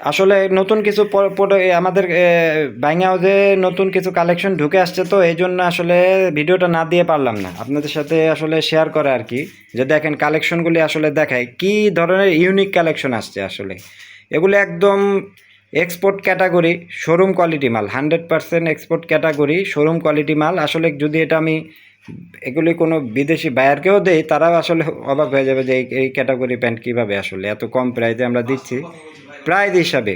আসলে নতুন কিছু আমাদের বাইঙ্গা হাউসে নতুন কিছু কালেকশন ঢুকে আসছে তো, এই জন্য আসলে ভিডিওটা না দিয়ে পারলাম না। আপনাদের সাথে আসলে শেয়ার করে আর কি, যে দেখেন কালেকশনগুলি আসলে দেখায়, কি ধরনের ইউনিক কালেকশন আসছে আসলে। এগুলো একদম এক্সপোর্ট ক্যাটাগরি শোরুম কোয়ালিটি মাল hundred percent export category showroom quality মাল। আসলে যদি এটা আমি এগুলি কোনো বিদেশি বায়ারকেও দেই, তারাও আসলে অবাক হয়ে যাবে যে এই ক্যাটাগরি প্যান্ট কীভাবে আসলে, এত কম প্রাইসে আমরা দিচ্ছি। প্রাইস হিসাবে।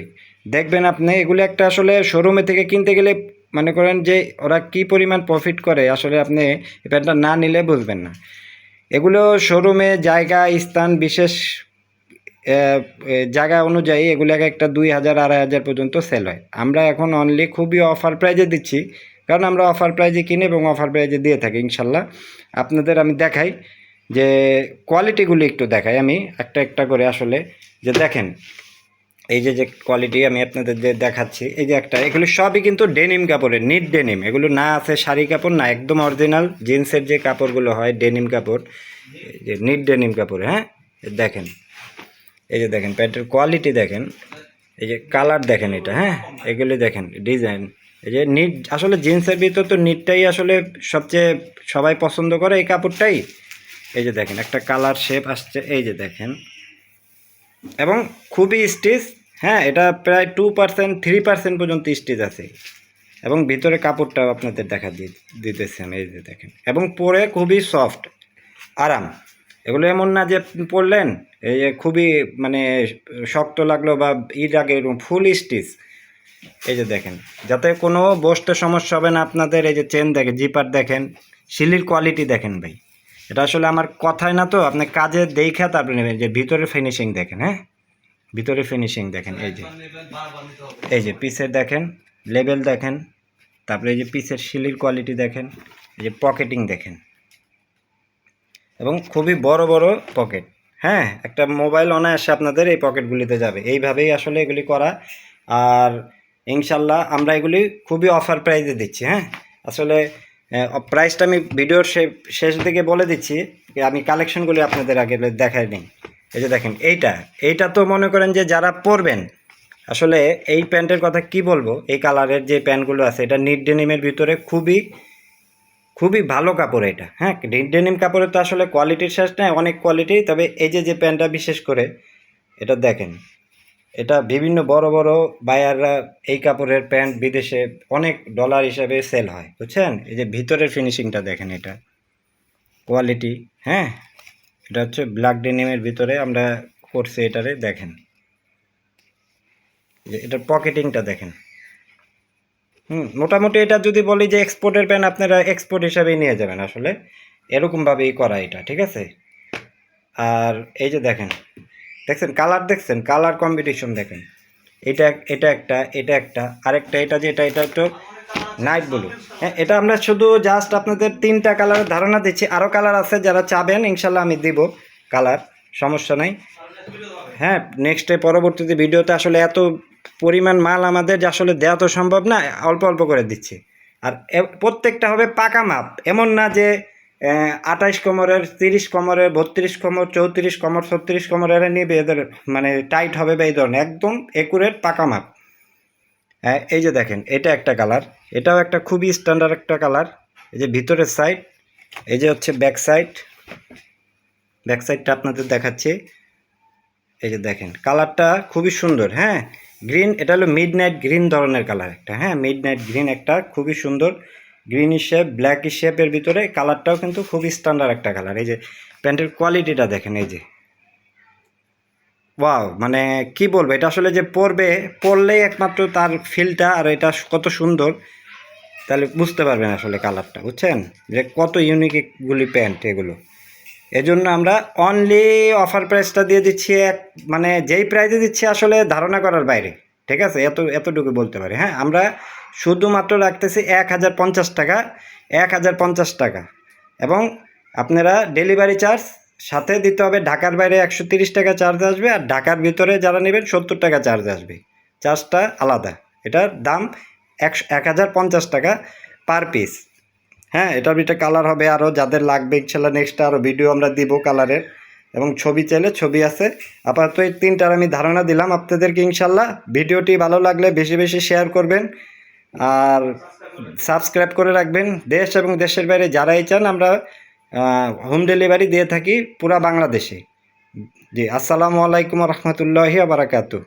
দেখবেন আপনি এগুলো একটা আসলে শোরুমে থেকে কিনতে গেলে মনে করেন যে ওরা কি পরিমাণ প্রফিট করে, আসলে আপনি প্যান্টটা না নিলে বুঝবেন না। এগুলো শোরুমে জায়গা, স্থান বিশেষ জায়গা অনুযায়ী এগুলো এক একটা দুই হাজার, আড়াই হাজার পর্যন্ত সেল হয়। আমরা এখন অনলি খুবই অফার প্রাইজে দিচ্ছি, কারণ আমরা অফার প্রাইজে কিনি এবং অফার প্রাইজে দিয়ে থাকি, ইনশাল্লাহ। আপনাদের আমি দেখাই যে কোয়ালিটিগুলি একটু দেখাই আমি, একটা একটা করে আসলে। যে দেখেন এই যে যে কোয়ালিটি আমি আপনাদের যে দেখাচ্ছি, এই যে একটা, এগুলো সবই কিন্তু ডেনিম কাপড়ের নিট ডেনিম এগুলো না আছে শাড়ি কাপড়, না একদম অরিজিনাল জিন্সের যে কাপড়গুলো হয় ডেনিম কাপড়, এই যে নিট ডেনিম কাপড় হ্যাঁ? দেখেন, এই যে দেখেন প্যান্টের কোয়ালিটি দেখেন, এই যে কালার দেখেন এটা হ্যাঁ? এগুলি দেখেন ডিজাইন এই যে নিট আসলে জিন্সের ভিতর তো নিটটাই আসলে সবচেয়ে সবাই পছন্দ করে এই কাপড়টাই। এই যে দেখেন, একটা কালার শেপ আসছে, এই যে দেখেন। এবং খুবই স্টিচ হ্যাঁ এটা প্রায় টু পার্সেন্ট থ্রি পার্সেন্ট পর্যন্ত স্টিচ আছে। এবং ভিতরে কাপড়টাও আপনাদের দেখা দিতেছে আমি, এই যে দেখেন। এবং পরে খুবই সফট আরাম। এগুলো এমন না যে পরলেন, এই যে খুবই মানে শক্ত লাগল বা ঈদ আগে ফুল স্টিচ এই যে দেখেন, যাতে কোনো বসতে সমস্যা হবে না আপনাদের, এই যে চেন দেখেন জিপার দেখেন শিলির কোয়ালিটি দেখেন ভাই। এটা আসলে আমার কথায় না তো, আপনি কাজে দেখা তারপরে নেবেন, যে ভিতরে ফিনিশিং দেখেন হ্যাঁ? ভিতরে ফিনিশিং দেখেন, এই যে। এই যে পিসের দেখেন লেবেল দেখেন, তারপরে এই যে পিসের শিলির কোয়ালিটি দেখেন, এই যে পকেটিং দেখেন। এবং খুবই বড় বড় পকেট হ্যাঁ একটা মোবাইল অনায়াসে আপনাদের এই পকেটগুলিতে যাবে। এইভাবেই আসলে এগুলি করা। আর ইনশাল্লাহ আমরা এগুলি খুবই অফার প্রাইসে দিচ্ছি হ্যাঁ। আসলে প্রাইসটা আমি ভিডিওর শেষ দিকে বলে দিচ্ছি। আমি কালেকশনগুলি আপনাদের আগে দেখাই নিই। এই যে দেখেন, এইটা এইটা তো মনে করেন যে যারা পরবেন, আসলে এই প্যান্টের কথা কি বলব? এই কালারের যে প্যান্টগুলো আছে, এটা নিট ডেনিমের ভিতরে খুবই খুবই ভালো কাপড় এটা। হ্যাঁ ডেনিম কাপড়ের তো আসলে কোয়ালিটির শেষ নেই, অনেক কোয়ালিটি, তবে এই যে যে প্যান্টটা বিশেষ করে, এটা দেখেন, এটা বিভিন্ন বড় বড় বায়াররা এই কাপড়ের প্যান্ট বিদেশে অনেক ডলার হিসাবে সেল হয়, বুঝছেন? এই যে ভিতরের ফিনিশিংটা দেখেন এটা, কোয়ালিটি হ্যাঁ? এটা হচ্ছে ব্ল্যাক ডেনিমের ভিতরে আমরা করছি এটারে, দেখেন। এটার পকেটিংটা দেখেন। হুম, মোটামুটি এটা যদি বলি যে এক্সপোর্টের প্যান আপনারা এক্সপোর্ট হিসাবেই নিয়ে যাবেন আসলে। এরকমভাবেই করা এটা, ঠিক আছে? আর এই যে দেখেন, দেখছেন? কালার দেখছেন? কালার কম্পিটিশন দেখেন। এটা এটা একটা এটা একটা, আরেকটা, এটা যেটা, এটা একটু নাইট ব্লু হ্যাঁ এটা আমরা শুধু জাস্ট আপনাদের তিনটা কালারের ধারণা দিচ্ছি। আরও কালার আছে যারা চাবেন, ইনশাল্লাহ আমি দিব কালার সমস্যা নাই। হ্যাঁ নেক্সটে পরবর্তীতে ভিডিওতে আসলে এত পরিমাণ মাল আমাদের যে আসলে দেওয়া তো সম্ভব না, অল্প অল্প করে দিচ্ছি। আর প্রত্যেকটা হবে পাকা মাপ। এমন না যে আঠাইশ কোমরের, তিরিশ কোমরের, বত্রিশ কোমর, চৌত্রিশ কোমর, ছত্রিশ কোমর এরা নিবে এদের মানে টাইট হবে বা এই ধরনের। একদম একুরেট পাকা মাপ। এই যে দেখেন, এটা একটা কালার এটাও একটা খুবই স্ট্যান্ডার্ড একটা কালার এই যে ভিতরের সাইড এই যে হচ্ছে ব্যাক সাইড ব্যাক সাইডটা আপনাদের দেখাচ্ছি। এই যে দেখেন কালারটা খুবই সুন্দর হ্যাঁ গ্রিন এটা হলো মিড নাইট গ্রিন ধরনের কালার একটা হ্যাঁ মিড নাইট গ্রিন একটা, খুবই সুন্দর গ্রিন শেপ ব্ল্যাক শেপের ভিতরে কালারটাও কিন্তু খুবই স্ট্যান্ডার্ড একটা কালার এই যে প্যান্টের কোয়ালিটিটা দেখেন, এই যে। ওয়াও মানে কি বলব, এটা আসলে যে পরবে পরলেই একমাত্র তার ফিলটা আর এটা কত সুন্দর। তাহলে বুঝতে পারবেন আসলে কালারটা বুঝছেন? যে কত ইউনিক গুলি প্যান্ট এগুলো। এজন্য আমরা অনলি অফার প্রাইসটা দিয়ে দিচ্ছি এক মানে যেই প্রাইসে দিচ্ছি আসলে ধারণা করার বাইরে, ঠিক আছে? এত, এতটুকু বলতে পারি হ্যাঁ? আমরা শুধুমাত্র রাখতেছি এক হাজার পঞ্চাশ টাকা, এক হাজার পঞ্চাশ টাকা। এবং আপনারা ডেলিভারি চার্জ সাথে দিতে হবে ঢাকার বাইরে একশো তিরিশ টাকা চার্জ আসবে আর ঢাকার ভিতরে যারা নেবেন সত্তর টাকা চার্জ আসবে। চার্জটা আলাদা। এটার দাম একশো এক হাজার পঞ্চাশ টাকা পার পিস হ্যাঁ এটার ভিতরে কালার হবে আরও যাদের লাগবে ইনশাল্লাহ নেক্সট আরও ভিডিও আমরা দিব কালারের এবং ছবি চাইলে ছবি আছে। আপাতত এই তিনটার আমি ধারণা দিলাম আপনাদেরকে ইনশাল্লাহ। ভিডিওটি ভালো লাগলে বেশি বেশি শেয়ার করবেন। আর সাবস্ক্রাইব করে রাখবেন। দেশ এবং দেশের বাইরে যারাই চান, আমরা হোম ডেলিভারি দিয়ে থাকি পুরা বাংলাদেশে। জি আসসালামু আলাইকুম রহমতুল্লাহি আবরাকাতু